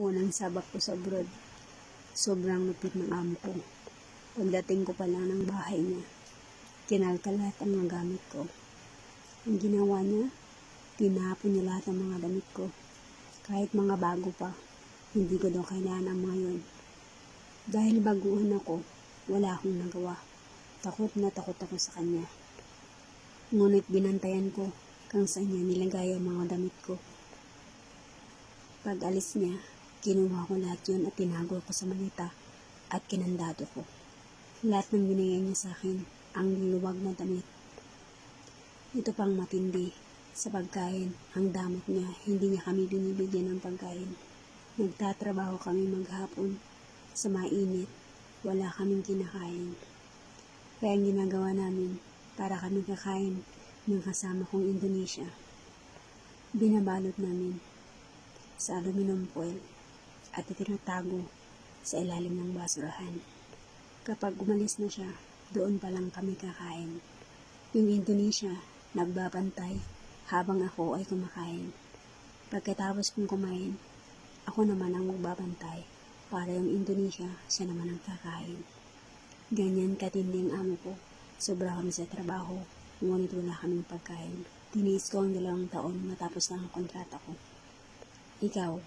Unang sabak ko sa abroad. Sobrang lupit ng amo ko. Pagdating ko pa lang ng bahay niya, kinalkal lahat ang mga gamit ko. Ang ginawa niya, tinapon niya lahat ng mga damit ko. Kahit mga bago pa, hindi ko daw kailangan ang mga yun. Dahil baguhan ako, wala akong nagawa. Takot na takot ako sa kanya. Ngunit binantayan ko kung saan niya nilagay ang mga damit ko. Pag alis niya, kinuha ko lahat yun at tinago ko sa malita at kinandado ko. Lahat ng binigay niya sa akin, ang luluwag na damit. Ito pang matindi. Sa pagkain, ang damot niya, hindi niya kami binibigyan ng pagkain. Nagtatrabaho kami maghapon. Sa mainit, wala kaming kinakain. Kaya ang ginagawa namin, para kami kakain ng kasama kong Indonesia. Binabalot namin sa aluminum foil at itinatago sa ilalim ng basurahan. Kapag umalis na siya, doon pa lang kami kakain. Yung Indonesia, nagbabantay habang ako ay kumakain. Pagkatapos kong kumain, ako naman ang magbabantay para yung Indonesia, siya naman ang kakain. Ganyan katinding amo ko. Sobra kami sa trabaho, ngunit wala kaming pagkain. Tiniis ko ang dalawang taon matapos lang ang kontrata ko. Ikaw,